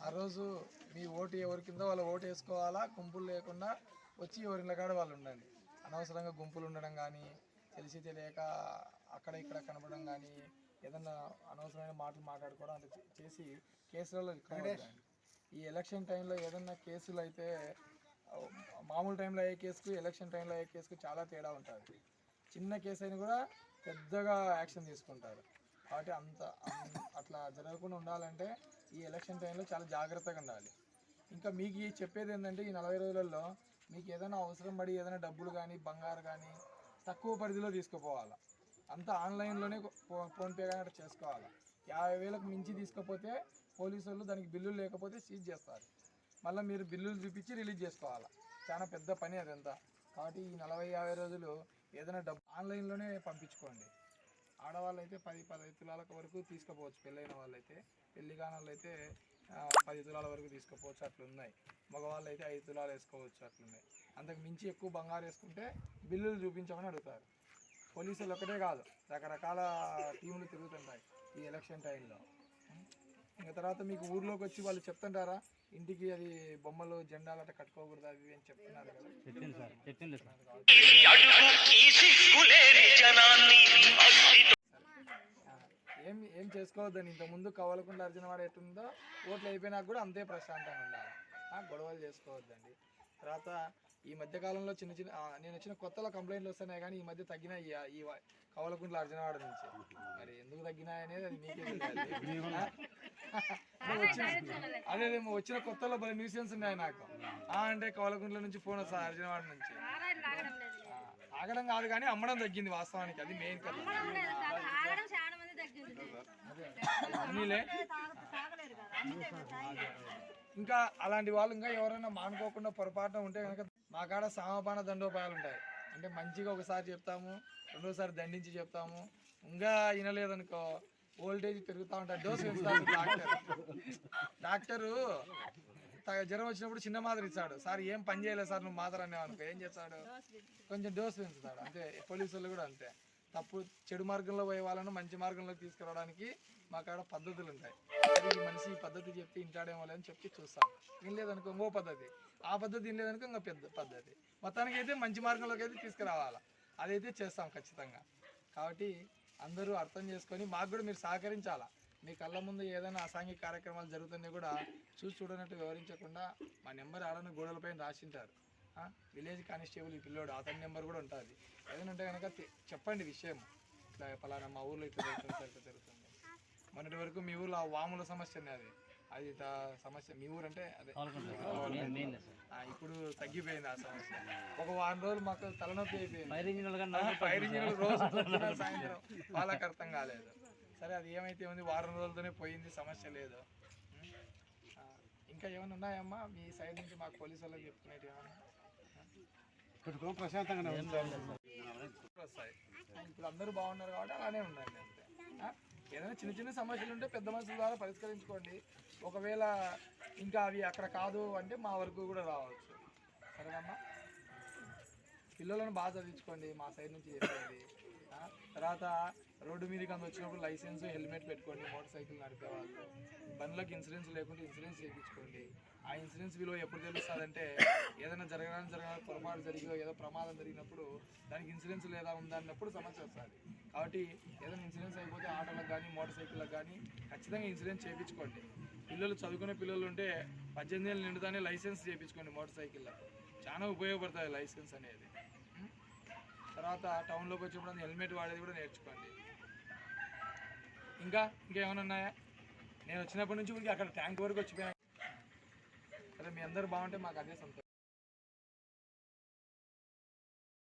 ఆ రోజు మీ ఓటు ఎవరి కింద వాళ్ళు ఓటు వేసుకోవాలా? గుంపులు లేకుండా వచ్చి ఎవరి కాడ వాళ్ళు ఉండండి. అనవసరంగా గుంపులు ఉండడం కానీ తెలిసి తెలియక అక్కడ ఇక్కడ కనపడడం కానీ ఏదన్నా అనవసరమైన మాటలు మాట్లాడుకోవడం చే- చేసి కేసులలో. ఈ ఎలక్షన్ టైంలో ఏదన్నా కేసులు అయితే మామూలు టైంలో అయ్యే కేసుకు ఎలక్షన్ టైంలో అయ్యే కేసుకు చాలా తేడా ఉంటుంది. చిన్న కేసు అయినా కూడా పెద్దగా యాక్షన్ తీసుకుంటారు. కాబట్టి అంత అట్లా జరగకుండా ఉండాలంటే ఈ ఎలక్షన్ టైంలో చాలా జాగ్రత్తగా ఉండాలి. ఇంకా మీకు చెప్పేది ఏంటంటే ఈ నలభై రోజులలో మీకు ఏదైనా అవసరం పడి ఏదైనా డబ్బులు కానీ బంగారు కానీ తక్కువ పరిధిలో తీసుకుపోవాలి. అంతా ఆన్లైన్లోనే ఫోన్పే కానీ అట్లా చేసుకోవాలి. యాభై వేలకు మించి తీసుకపోతే పోలీసు వాళ్ళు దానికి బిల్లులు లేకపోతే సీజ్ చేస్తారు. మళ్ళీ మీరు బిల్లులు చూపించి రిలీజ్ చేసుకోవాలి. చాలా పెద్ద పని అదంతా. కాబట్టి ఈ నలభై యాభై రోజులు ఏదైనా డబ్బు ఆన్లైన్లోనే పంపించుకోండి. ఆడవాళ్ళు అయితే పది పదహైదు తులాల వరకు తీసుకుపోవచ్చు. పెళ్ళైన వాళ్ళైతే పెళ్ళి కాని అయితే పది తులాల వరకు తీసుకుపోవచ్చు. అట్లున్నాయి. మగవాళ్ళు అయితే ఐదు తులాలు వేసుకోవచ్చు. అట్లున్నాయి. అంతకు మించి ఎక్కువ బంగారు వేసుకుంటే బిల్లులు చూపించమని అడుగుతారు. పోలీసులు ఒకటే కాదు రకరకాల టీములు తిరుగుతుంటాయి ఈ ఎలక్షన్ టైంలో. ఇంకా తర్వాత మీకు ఊర్లోకి వచ్చి వాళ్ళు చెప్తుంటారా? ఇంటికి అది బొమ్మలు జెండాలు అట్లా కట్టుకోకూడదు అవి అని చెప్తున్నారు కదా. చెప్పింది సార్ చెప్పింది సార్. ఆ, ఏం ఏం చేసుకోవద్దని? ఇంతకుముందు కవలకుండా అర్జున వాడు ఎట్టుందో ఓట్లు అయిపోయినాక కూడా అంతే ప్రశాంతంగా ఉండాలి. గొడవలు చేసుకోవద్దండి. తర్వాత ఈ మధ్య కాలంలో చిన్న చిన్న నేను వచ్చిన కొత్తలో కంప్లైంట్లు వస్తున్నాయి కానీ ఈ మధ్య తగ్గినాయి ఈ- కవలకుంట్ల అర్జునవాడ నుంచి. మరి ఎందుకు తగ్గినాయి అనేది అది మీకే అంటే వచ్చిన అదే అదే వచ్చిన కొత్తలో భలే న్యూసెన్స్ ఉన్నాయి నాకు. అంటే కవలకుంట్ల నుంచి ఫోన్ వస్తుంది అర్జునవాడ నుంచి. ఆగడం కాదు కానీ అమ్మడం తగ్గింది వాస్తవానికి అది మెయిన్ కదా ఇంకా అలాంటి వాళ్ళు ఇంకా ఎవరైనా మానుకోకుండా పొరపాటున ఉంటే కనుక మా కాడ సామపాన దండోపాయాలు ఉంటాయి. అంటే మంచిగా ఒకసారి చెప్తాము రెండోసారి దండించి చెప్తాము. ఇంకా వినలేదనుకో ఓల్టేజ్ పెరుగుతూ ఉంటాయి డోస్ పెంచుతాడు డాక్టర్. డాక్టరు జ్వరం వచ్చినప్పుడు చిన్న మాత్ర ఇచ్చాడు సార్ ఏం పని చేయలేదు సార్ నువ్వు మాత్ర అనేవానుకో ఏం చేస్తాడు? కొంచెం డోస్ పెంచుతాడు. అంతే పోలీసులు కూడా అంతే. తప్పు చెడు మార్గంలో పోయే వాళ్ళను మంచి మార్గంలోకి తీసుకురావడానికి మా కాడ పద్ధతులు ఉంటాయి. ఈ మనిషి ఈ పద్ధతి చెప్తే ఇంటాడేమో లేదని చెప్పి చూస్తాం. వినలేదనుకో ఇంకో పద్ధతి. ఆ పద్ధతి వినలేదనుకో ఇంకో పెద్ద పద్ధతి. మొత్తానికి అయితే మంచి మార్గంలోకి అయితే తీసుకురావాలా. అదైతే చేస్తాం ఖచ్చితంగా. కాబట్టి అందరూ అర్థం చేసుకొని మాకు కూడా మీరు సహకరించాలా? మీ కళ్ళ ముందు ఏదైనా అసాంఘిక కార్యక్రమాలు జరుగుతున్నాయి కూడా చూసి చూడనట్టు వివరించకుండా మా నెంబర్ ఆడని గోడలపైన రాసింటారు. విలేజ్ కానిస్టేబుల్ ఈ పిల్లోడు అతని నెంబర్ కూడా ఉంటుంది. ఏదైనా ఉంటే కనుక చెప్పండి విషయం. ఇట్లా పలానా మా ఊర్లో ఇట్లా జరుగుతుంది ఇట్లా జరుగుతుంది. మొన్నటి వరకు మీ ఊర్లో ఆ వాముల సమస్య ఉన్నది. అది తా- సమస్య. మీ ఊరు అంటే అదే ఇప్పుడు తగ్గిపోయింది ఆ సమస్య. ఒక వారం రోజులు మాకు తలనొప్పి అయిపోయింది. ఫైర్ ఇంజిన్ రోజు సాయంత్రం. వాళ్ళకి అర్థం కాలేదు. సరే అది ఏమైతే ఉంది? వారం రోజులతోనే పోయింది సమస్య లేదు. ఇంకా ఏమైనా ఉన్నాయమ్మా? మీ సైడ్ నుంచి మాకు పోలీసు వాళ్ళకి చెప్పుకునేవి ఏమైనా? పెట్టుకోవడం ప్రశాంతంగానే ఉంది. వస్తాయి ఇప్పుడు అందరూ బాగున్నారు కాబట్టి అలానే ఉండండి అంతే? ఏదైనా చిన్న చిన్న సమస్యలు ఉంటే పెద్ద మనుషుల ద్వారా పరిష్కరించుకోండి. ఒకవేళ ఇంకా అవి అక్కడ కాదు అంటే మా వరకు కూడా రావచ్చు. సరేనమ్మా? పిల్లలను బాగా చదివించుకోండి మా సైడ్ నుంచి చెప్పేది. తర్వాత రోడ్డు మీదకి అందు వచ్చినప్పుడు లైసెన్స్ హెల్మెట్ పెట్టుకోండి మోటార్ సైకిల్ నడిపే వాళ్ళు. బండ్లకు ఇన్సూరెన్స్ లేకుంటే ఇన్సూరెన్స్ చేయించుకోండి. ఆ ఇన్సూరెన్స్ విలువ ఎప్పుడు తెలుస్తుందంటే ఏదైనా జరగడానికి జరగడానికి పొరపాటు జరిగి ఏదో ప్రమాదం జరిగినప్పుడు దానికి ఇన్సూరెన్స్ లేదా ఉందా అన్నప్పుడు సమస్య వస్తుంది. కాబట్టి ఏదైనా ఇన్సూరెన్స్ అయిపోతే ఆటోలకు కానీ మోటార్ సైకిళ్ళకి కానీ ఖచ్చితంగా ఇన్సూరెన్స్ చేయించుకోండి. పిల్లలు చదువుకునే పిల్లలు ఉంటే పద్దెనిమిది ఏళ్ళు నిండుతానే లైసెన్స్ చేయించుకోండి మోటార్ సైకిళ్ళకు. చాలా ఉపయోగపడుతుంది లైసెన్స్ అనేది. తర్వాత టౌన్లోకి వచ్చినప్పుడు హెల్మెట్ వాడేది కూడా నేర్చుకోండి. ఇంకా ఇంకేమైనా ఉన్నాయా? నేను వచ్చినప్పటి నుంచి అక్కడ ట్యాంక్ వరకు వచ్చిపోయాను. సరే మీ అందరు బాగుంటే మాకు అదే సంతోషం.